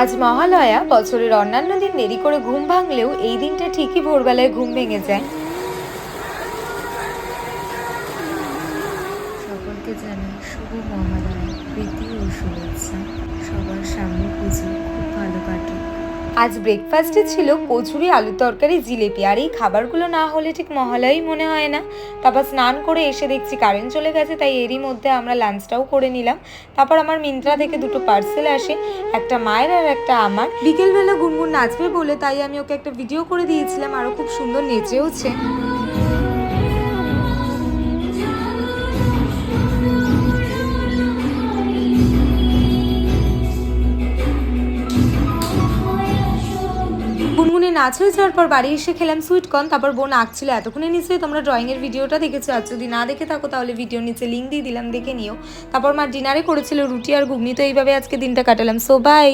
আজ মহালয়া, বছরের অন্যান্য দিন দেরি করে ঘুম ভাঙলেও এই দিনটা ঠিকই ভোরবেলায় ঘুম ভেঙে যায় সকলকে জানাই শুভ মহালয়া, প্রীতি ও শুভেচ্ছা। আজ ব্রেকফাস্টে ছিল কচুরি আলু তরকারি, জিলেপি। আর এই খাবারগুলো না হলে ঠিক মহালয়াই মনে হয় না। তারপর স্নান করে এসে দেখছি কারেন্ট চলে গেছে, তাই এরই মধ্যে আমরা লাঞ্চটাও করে নিলাম। তারপর আমার মিন্ত্রা থেকে দুটো পার্সেল আসে, একটা মায়ের আর একটা আমার। বিকেলবেলা গুনগুন নাচবে বলে তাই আমি ওকে একটা ভিডিও করে দিয়েছিলাম আরও খুব সুন্দর নেচেওছে। গুনগুনে নাচ হয়ে যাওয়ার পর বাড়ি এসে খেলাম সুইটকর্ন তারপর বোন আঁকছিল এতক্ষণে নিশ্চয়ই তোমরা ড্রয়িংয়ের ভিডিওটা দেখেছ। আর যদি না দেখে থাকো তাহলে ভিডিও নিচে লিঙ্ক দিয়ে দিলাম, দেখে নিও। তারপর মা ডিনারে করেছিল রুটি আর ঘুগনি, তো এইভাবে আজকে দিনটা কাটালাম। So by